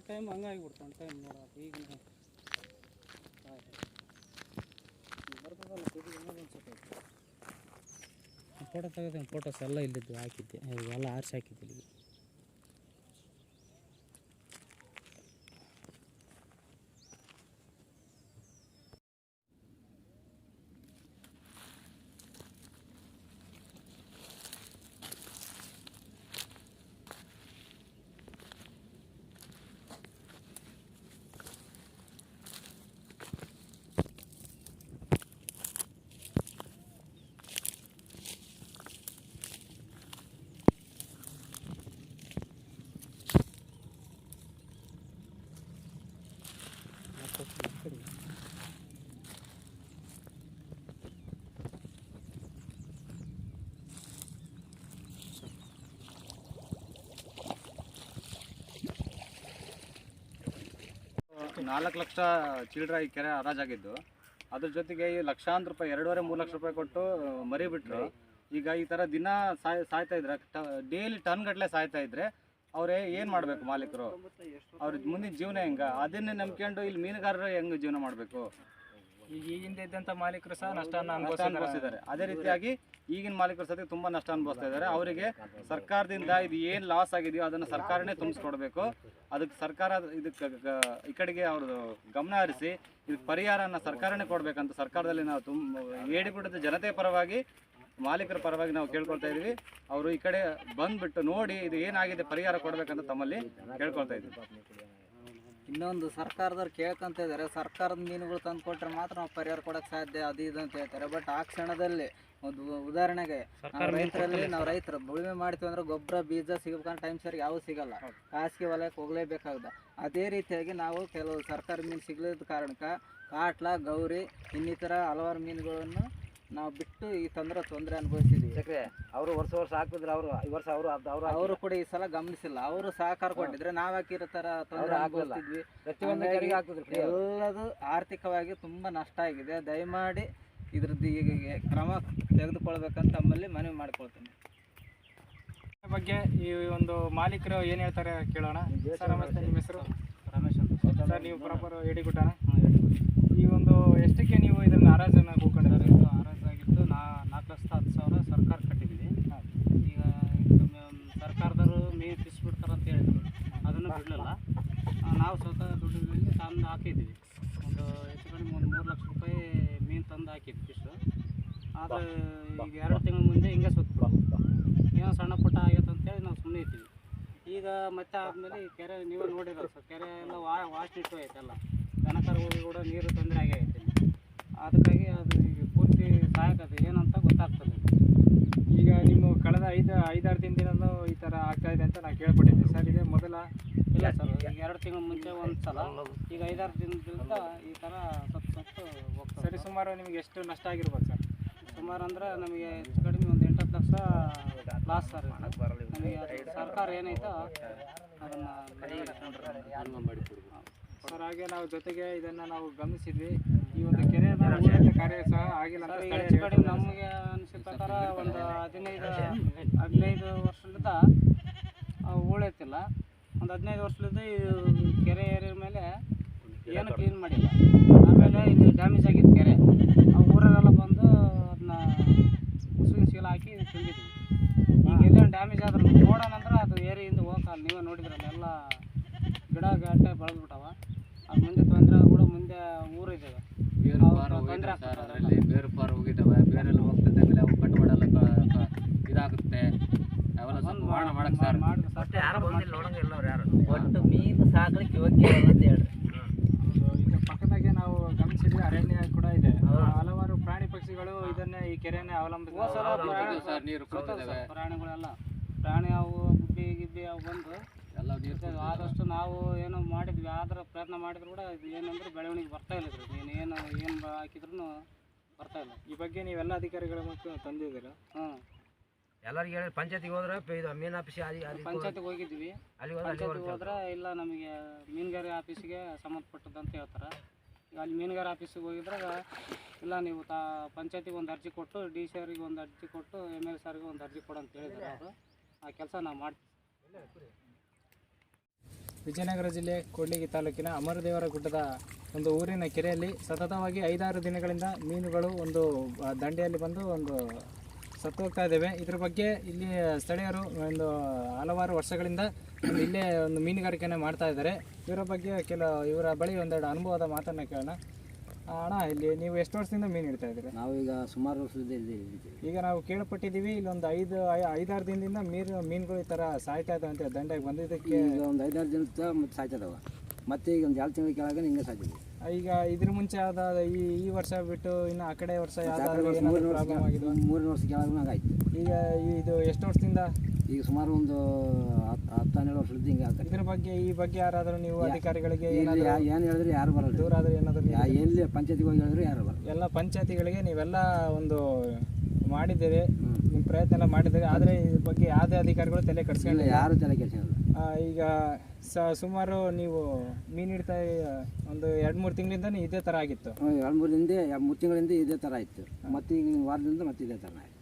ಮಾತ್ರ ಹಂಗಾಗಿ ಬಿಡ್ತಾನೆ ಟೈಮ್ ಟೈಮ್ ನೋಡೋದು ಈಗ ಫೋಟೋ ತೆಗೆದ ಫೋಟೋಸ್ ಎಲ್ಲ ಇಲ್ಲಿದ್ದು ಹಾಕಿದ್ದೆ. ಎಲ್ಲ ಆರಿಸಿ ಹಾಕಿದ್ದೆ ಇಲ್ಲಿಗೆ. ನಾಲ್ಕು ಲಕ್ಷ ಚಿಲ್ಡ್ರ ಈ ಕೆರೆ ಹರಾಜಾಗಿದ್ದು. ಅದ್ರ ಜೊತೆಗೆ ಈ ಲಕ್ಷಾಂತರ ರೂಪಾಯಿ, ಎರಡೂವರೆ, ಮೂರು ಲಕ್ಷ ರೂಪಾಯಿ ಕೊಟ್ಟು ಮರಿಬಿಟ್ರು. ಈಗ ಈ ಥರ ದಿನ ಸಾಯ್, ಸಾಯ್ತಾ ಇದ್ರೆ ಡೈಲಿ ಟನ್ ಗಟ್ಟಲೆ ಸಾಯ್ತಾ ಇದ್ರೆ ಅವ್ರೇ ಏನು ಮಾಡಬೇಕು ಮಾಲೀಕರು? ಅವ್ರ ಮುಂದಿನ ಜೀವನ ಹೆಂಗ? ಅದನ್ನೇ ನಂಬ್ಕೊಂಡು ಇಲ್ಲಿ ಮೀನುಗಾರರು ಹೆಂಗ್ ಜೀವನ ಮಾಡಬೇಕು? ಈಗ ಈಗಿಂದ ಇದ್ದಂಥ ಮಾಲೀಕರು ಸಹ ನಷ್ಟ ಅನುಭವಿಸಿದ್ದಾರೆ. ಅದೇ ರೀತಿಯಾಗಿ ಈಗಿನ ಮಾಲೀಕರು ಸತಿ ತುಂಬಾ ನಷ್ಟ ಅನುಭವಿಸ್ತಾ ಇದ್ದಾರೆ. ಅವರಿಗೆ ಸರ್ಕಾರದಿಂದ ಇದು ಏನು ಲಾಸ್ ಆಗಿದೆಯೋ ಅದನ್ನು ಸರ್ಕಾರನೇ ತುಂಬಿಸ್ಕೊಡ್ಬೇಕು. ಅದಕ್ಕೆ ಸರ್ಕಾರ ಇದಕ್ಕೆ ಈ ಕಡೆಗೆ ಅವ್ರದ್ದು ಗಮನ ಹರಿಸಿ ಇದಕ್ಕೆ ಪರಿಹಾರನ ಸರ್ಕಾರನೇ ಕೊಡ್ಬೇಕಂತ ಸರ್ಕಾರದಲ್ಲಿ ನಾವು ತುಂಬ ಏಡಿಬಿಟ್ಟದ ಜನತೆ ಪರವಾಗಿ ಮಾಲೀಕರ ಪರವಾಗಿ ನಾವು ಕೇಳ್ಕೊಳ್ತಾ ಇದೀವಿ. ಅವರು ಈ ಕಡೆ ಬಂದ್ಬಿಟ್ಟು ನೋಡಿ ಇದು ಏನಾಗಿದೆ ಪರಿಹಾರ ಕೊಡ್ಬೇಕಂತ ತಮ್ಮಲ್ಲಿ ಕೇಳ್ಕೊಳ್ತಾ ಇದ್ದೀವಿ ಇನ್ನೊಂದು ಸರ್ಕಾರದವ್ರು ಕೇಳ್ಕೊಂತ ಇದ್ದಾರೆ ಸರ್ಕಾರದ ಮೀನುಗಳು ತಂದು ಕೊಟ್ಟರೆ ಮಾತ್ರ ನಾವು ಪರಿಹಾರ ಕೊಡಕ್ಕೆ ಸಾಧ್ಯ ಅದು ಇದು ಅಂತ ಹೇಳ್ತಾರೆ. ಬಟ್ ಆ ಕ್ಷಣದಲ್ಲಿ ಒಂದು ಉದಾಹರಣೆಗೆ ನಾವು ರೈತರಲ್ಲಿ ನಾವು ರೈತರು ಉಳುಮೆ ಮಾಡ್ತೀವಿ ಅಂದ್ರೆ ಗೊಬ್ಬರ ಬೀಜ ಸಿಗಬೇಕಂದ್ರೆ ಟೈಮ್ ಸರಿ ಯಾವ ಸಿಗಲ್ಲ. ಖಾಸಗಿ ವಲಯಕ್ಕೆ ಹೋಗಲೇಬೇಕಾಗ್ದ. ಅದೇ ರೀತಿಯಾಗಿ ನಾವು ಕೆಲವು ಸರ್ಕಾರಿ ಮೀನು ಸಿಗಲಿದ್ದ ಕಾರಣಕ್ಕೆ ಕಾಟ್ಲ ಗೌರಿ ಇನ್ನಿತರ ಹಲವಾರು ಮೀನುಗಳನ್ನು ನಾವು ಬಿಟ್ಟು ಈ ತೊಂದರೆ ತೊಂದರೆ ಅನುಭವಿಸಿದ್ವಿ. ಅವರು ವರ್ಷ ವರ್ಷ ಹಾಕಿದ್ರೆ ಅವರು ಈ ವರ್ಷ ಅವರು ಅವರು ಅವರು ಕೂಡ ಈ ಸಲ ಗಮನಿಸಿಲ್ಲ. ಅವರು ಸಹಕಾರ ಕೊಟ್ಟಿದ್ರೆ ನಾವ್ ಹಾಕಿರ ತರ ತೊಂದರೆ ಅವ್ರು ಹಾಕ್ಲಿಲ್ಲ. ಅನುಭವಿಸ್ತಿದ್ವಿ. ಪ್ರತಿಯೊಂದು ಹಂಗಾಗಿ ಕೆರೆಗೆ ಹಾಕ್ತಿದ್ರು free ಆಗಿ. ಎಲ್ಲದು ಆರ್ಥಿಕವಾಗಿ ತುಂಬಾ ನಷ್ಟ ಆಗಿದೆ. ದಯಮಾಡಿ ಇದ್ರದ್ದು ಈಗ ಕ್ರಮ ತೆಗೆದುಕೊಳ್ಬೇಕಂತ ನಮ್ಮಲ್ಲಿ ಮನವಿ ಮಾಡ್ಕೊಳ್ತೀನಿ. ಬಗ್ಗೆ ಈ ಒಂದು ಮಾಲೀಕರು ಏನು ಹೇಳ್ತಾರೆ ಕೇಳೋಣ. ಸರ್ ನಮಸ್ತೆ ನಿಮ್ಮ ಹೆಸರು? ರಮೇಶ್ ಅಂತ. ಸರ್ ನೀವು ಪ್ರಾಪರ್ ಈ ಒಂದು ಎಷ್ಟಕ್ಕೆ ನೀವು ಇದನ್ನ ಹರಾಜನ್ನು ಕೂಕೊಂಡಿದ್ದಾರೆ ಇದು ಹರಾಜಾಗಿತ್ತು ನಾ ನಾಲ್ಕು ಲಕ್ಷದ ಹತ್ತು ಸಾವಿರ ಸರ್ಕಾರ ಕಟ್ಟಿದ್ದೀವಿ ಈಗ ಇದು ಮ- ಸರ್ಕಾರದವರು ಮೇವು ಬಿಡಿಸ್ಬಿಡ್ತಾರೆ ಅಂತ ಹೇಳಿದ್ರು ಅದನ್ನು ಬಿಡಲಿಲ್ಲ ನಾವು ಸ್ವತಃ ದುಡ್ಡಿನಲ್ಲಿ ತಂದು ಹಾಕಿದ್ವಿ ಒಂದು ಹೆಚ್ಚು ಕಡಿಮೆ ಒಂದು ಮೂರು ಲಕ್ಷ ರೂಪಾಯಿ ಮೀನು ತಂದು ಹಾಕಿದ್ವಿ ಫಿಶು ಆದರೆ ಈಗ ಎರಡು ತಿಂಗಳ ಮುಂದೆ ಹಿಂಗೆ ಸುತ್ತ. ಏನೋ ಸಣ್ಣ ಪುಟ್ಟ ಆಗೈತೆ ಅಂತೇಳಿ ನಾವು ಸುಮ್ಮನೆ ಇದ್ದೀವಿ. ಈಗ ಮತ್ತೆ ಆದಮೇಲೆ ಈ ಕೆರೆ ನೀವು ನೋಡಿರಲ್ಲ ಸರ್ ಕೆರೆ ಎಲ್ಲ ವಾ ವಾಶ್ ಐತೆಲ್ಲ ದನ ಕರುಗಳಿಗೆ ಕೂಡ ನೀರು ತೊಂದರೆ ಆಗೈತೆ. ಅದಕ್ಕಾಗಿ ಅದು ಈಗ ಪೂರ್ತಿ ಸಾಯಕದು ಏನಂತ ಗೊತ್ತಾಗ್ತದೆ. ಈಗ ನಿಮ್ಮ ಕಳೆದ ಐದು ಐದಾರು ದಿನದಿಂದಲೂ ಈ ಥರ ಆಗ್ತಾಯಿದೆ ಅಂತ ನಾನು ಕೇಳ್ಪಟ್ಟಿದ್ದೆ ಸರ್. ಇದೆ ಮೊದಲ ಇಲ್ಲ ಸರ್ ಈಗ ಎರಡು ತಿಂಗಳ ಮುಂಚೆ ಒಂದು ಸಲ ಈಗ ಐದಾರು ದಿನದಿಂದ ಈ ಥರ ಸತ್ತು ಸತ್ತು ಹೋಗ್ತದೆ ಸರಿ ಸುಮಾರು ನಿಮಗೆ ಎಷ್ಟು ನಷ್ಟ ಆಗಿರ್ಬೋದು ಸರ್? ಸುಮಾರು ಅಂದ್ರೆ ನಮಗೆ ಹೆಚ್ಚು ಕಡಿಮೆ ಒಂದು ಎಂಟತ್ತು ಲಕ್ಷ ಲಾಸ್ ಸರ್ ನಮಗೆ ಸರ್ಕಾರ ಏನೈತೋ ಅದನ್ನು ಸರ್ ಹಾಗೆ ನಾವು ಜೊತೆಗೆ ಇದನ್ನ ನಾವು ಗಮನಿಸಿದ್ವಿ. ಈ ಒಂದು ಕೆರೆ ಕಾರ್ಯ ಸಹ ಆಗಿಲ್ಲ ಹೆಚ್ಚು ಕಡಿಮೆ ನಮಗೆ ಅನಿಸಿದ ಪ್ರಕಾರ ಒಂದು ಹದಿನೈದು ಹದಿನೈದು ವರ್ಷದಿಂದ ಉಳೈತಿಲ್ಲ ಒಂದು ಹದಿನೈದು ವರ್ಷದಿಂದ ಇದು ಕೆರೆ ಏರಿಯ ಮೇಲೆ ಏನು ಕ್ಲೀನ್ ಮಾಡಿಲ್ಲ. ಆಮೇಲೆ ಇದು ಡ್ಯಾಮೇಜ್ ಆಗಿತ್ತು ಕೆರೆ. ಆ ಊರಲ್ಲೆಲ್ಲ ಬಂದು ಅದನ್ನ ಉಸುಗಿನ ಶೀಲ ಹಾಕಿ ತುಂಬಿದ್ವಿ ಈಗ ಎಲ್ಲ ಡ್ಯಾಮೇಜ್ ಆದ್ರೆ ನೋಡೋಣ ಅಂದ್ರೆ ಅದು ಏರಿಯಿಂದ ಹೋಗಲ್ಲ ನೀವೇ ನೋಡಿದ್ರಲ್ಲ ಎಲ್ಲ ಗಿಡ ಗಾಟೆ ಬೆಳೆದ್ಬಿಟ್ಟವ ಅದು ಮುಂದೆ ತೊಂದರೆ ಕೂಡ ಮುಂದೆ ಊರು ಇದ್ದಾವೆ ಬೇರು ಹೌದು, ಪಾರು ತೊಂದ್ರೆ ಹೋಗಿದ್ದಾವೆ ಸರ್ ಆಗ್ತದೆ ಅದರಲ್ಲಿ ಬೇರು ಪಾರು ಹೋಗಿದ್ದಾವೆ ಬೇರೆಲ್ಲ ಹೋಗ್ತಿದ್ದಂಗೆಲ್ಲ ಅವು ಕಟ್ ಮಾಡಲ್ಲ ಕ- ಕ- ಇದಾಗುತ್ತೆ ಅವೆಲ್ಲ ಸ್ವಲ್ಪ ಮಾಡ ಮಾಡಕ್ಕೆ ಸರ್ ಮಾಡಿದ್ರೆ ಸರ್ಕಾರ ಒಟ್ಟು ಮೀನು ಸಾಕ್ಲಿಕ್ಕೆ ಯೋಗ್ಯ ಅಲ್ಲ ಅಂತ ಹೇಳ್ರಿ ಹೌದು, ಈಗ ಪಕ್ಕದಾಗೆ ನಾವು ಗಮನಿಸಿದ್ವಿ ಅರಣ್ಯ ಕೂಡ ಇದೆ. ಹಲವಾರು ಪ್ರಾಣಿ ಪಕ್ಷಿಗಳು ಇದನ್ನೇ ಈ ಕೆರೆಯನ್ನೇ ಅವಲಂಬಿಸಿ. ಪ್ರಾಣಿಗಳೆಲ್ಲ. ಪ್ರಾಣಿ ಅವು ಗುಬ್ಬಿ ಗಿಬ್ಬಿ ಅವು ಬಂದು ಎಲ್ಲ ನೀರು ಆದಷ್ಟು ನಾವು ಏನೋ ಮಾಡಿದ್ವಿ ಆದ್ರೆ ಪ್ರಯತ್ನ ಮಾಡಿದ್ರು ಕೂಡ ಇದು ಏನಂದ್ರೆ ಬೆಳವಣಿಗೆ ಬರ್ತಾ ಇಲ್ಲ ಸರ್. ಏನು ಏನು ಏನು ಹಾಕಿದ್ರು ಬರ್ತಾ ಇಲ್ಲ. ಈ ಬಗ್ಗೆ ನೀವೆಲ್ಲ ಅಧಿಕಾರಿಗಳ ಮತ್ತು ತಂದಿದ್ದೀರಾ? ಹ್ಞೂ ಎಲ್ಲರಿಗೆ ಹೇಳಿ ಪಂಚಾಯತಿಗೆ ಹೋದ್ರೆ ಪ- ಇದು ಮೀನ್ ಆಫೀಸ್ ಅಲ್ಲಿ ಅಲ್ಲಿ ಪಂಚಾಯತಿಗೆ ಹೋಗಿದ್ವಿ ಅಲ್ಲಿ ಹೋದ್ರೆ ಅಲ್ಲಿ ಪಂಚಾಯತಿಗೆ ಹೋದ್ರೆ ಇಲ್ಲ ನಮಗೆ ಮೀನುಗಾರಿ ಆಫೀಸಿಗೆ ಸಂಬಂಧಪಟ್ಟದ್ದು ಅಂತ ಹೇಳ್ತಾರೆ. ಈಗ ಅಲ್ಲಿ ಮೀನುಗಾರ ಆಫೀಸಿಗೆ ಹೋಗಿದ್ರಾಗ ಇಲ್ಲ ನೀವು ತಾ ಪಂಚಾಯತಿಗೆ ಒಂದು ಅರ್ಜಿ ಕೊಟ್ಟು ಡಿ ಸಿ ಅವ್ರಿಗೆ ಒಂದು ಅರ್ಜಿ ಕೊಟ್ಟು ಎಂ ಎಲ್ ಸಾರಿಗೆ ಒಂದು ಅರ್ಜಿ ಕೊಡು ಅಂತ ಹೇಳಿದ್ದಾರೆ ಅವರು. ಆ ಕೆಲಸ ನಾವು ಮಾಡ್ತೀವಿ. ವಿಜಯನಗರ ಜಿಲ್ಲೆ ಕೂಡ್ಲಿಗಿ ತಾಲೂಕಿನ ಅಮರದೇವರ ಗುಡ್ಡದ ಒಂದು ಊರಿನ ಕೆರೆಯಲ್ಲಿ ಸತತವಾಗಿ ಐದಾರು ದಿನಗಳಿಂದ ಮೀನುಗಳು ಒಂದು ಆ, ದಂಡೆಯಲ್ಲಿ ಬಂದು ಒಂದು ಸತ್ತು ಹೋಗ್ತಾ ಇದ್ದೇವೆ. ಇದ್ರ ಬಗ್ಗೆ ಇಲ್ಲಿ ಸ್ಥಳೀಯರು ಒಂದು ಹಲವಾರು ವರ್ಷಗಳಿಂದ ಇಲ್ಲೇ ಒಂದು ಮೀನುಗಾರಿಕೆಯನ್ನು ಮಾಡ್ತಾ ಇದ್ದಾರೆ. ಇವರ ಬಗ್ಗೆ ಕೆಲ ಇವರ ಬಳಿ ಒಂದೆರಡು ಅನುಭವದ ಮಾತನ್ನು ಕೇಳೋಣ. ಅಣ್ಣ ಇಲ್ಲಿ ನೀವು ಎಷ್ಟು ವರ್ಷದಿಂದ ಮೀನು ಹಿಡ್ತಾ ಇದ್ದೀರಿ? ನಾವೀಗ ಸುಮಾರು ವರ್ಷದಿಂದ ಈಗ ನಾವು ಕೇಳಪಟ್ಟಿದ್ದೀವಿ ಇಲ್ಲೊಂದು ಐದು ಐದಾರು ದಿನದಿಂದ ಮೀನು ಮೀನುಗಳು ಈ ಥರ ಸಾಯ್ತಾ ಇದ್ದಾವೆ ಅಂತ ದಂಡೆಗೆ ಬಂದಿದ್ದಕ್ಕೆ ಈಗ ಒಂದು ಐದಾರು ದಿನದ ಮತ್ತೆ ಇದಾವೆ. ಮತ್ತೆ ಈಗ ಒಂದು ಎರಡು ತಿಂಗಳ ಕೆಳಗೆ ಹಿಂಗೆ ಸಾಯ್ತಿದ್ವಿ ಈಗ ಇದ್ರ ಮುಂಚೆ ಆದ ಈ ಈ ವರ್ಷ ಬಿಟ್ಟು ಇನ್ನು ಆ ಕಡೆ ವರ್ಷ ಯಾವ್ದಾದ್ರು ಏನಾದ್ರು ಮೂರನೇ ವರ್ಷ ಪ್ರಾಬ್ಲಮ್ ಆಗಿದ್ವಾ? ಮೂರನೇ ವರ್ಷ ಕೆಳಗೆ ಆಯ್ತು. ಈಗ ಇದು ಎಷ್ಟು ವರ್ಷದಿಂದ? ಈಗ ಸುಮಾರು ಒಂದು ಹತ್ತು ಹತ್ತು ಹನ್ನೆರಡು ವರ್ಷದಿಂದ ಹಿಂಗೆ ಆಗ್ತದೆ. ಇದ್ರ ಬಗ್ಗೆ ಈ ಬಗ್ಗೆ ಯಾರಾದರೂ ನೀವು ಅಧಿಕಾರಿಗಳಿಗೆ ಏನು ಹೇಳಿದ್ರೆ ಯಾರು ಬರಲ್ಲ. ದೂರ ಆದ್ರೆ ಏನಾದರೂ ಎಲ್ಲಿ ಪಂಚಾಯತಿಗೆ ಹೋಗಿ ಹೇಳಿದ್ರು ಯಾರು ಬರಲ್ಲ. ಎಲ್ಲ ಪಂಚಾಯತಿಗಳಿಗೆ ನೀವೆಲ್ಲ ಒಂದು ಮಾಡಿದ್ದೀರಿ. ಪ್ರಯತ್ನ ಎಲ್ಲ ಮಾಡಿದ್ದಾರೆ ಆದರೆ ಇದ್ರ ಬಗ್ಗೆ ಯಾವುದೇ ಅಧಿಕಾರಿಗಳು ತಲೆ ಕಟ್ಸ್ಕೊಂಡು ಯಾರು ತಲೆ ಕೆಲಸ ಇಲ್ಲ ಈಗ ಸ ಸುಮಾರು ನೀವು ಮೀನು ಹಿಡ್ತಾ ಒಂದು ಎರಡು ಮೂರು ತಿಂಗಳಿಂದ ಇದೇ ಥರ ಆಗಿತ್ತು. ಎರಡು ಮೂರು ಹಿಂದೆ ಮೂರು ತಿಂಗಳಿಂದ ಇದೇ ಥರ ಆಯಿತು ಮತ್ತೆ ಈಗ ವಾರದಿಂದ ಮತ್ತೆ ಇದೇ ಥರ ಆಯ್ತು.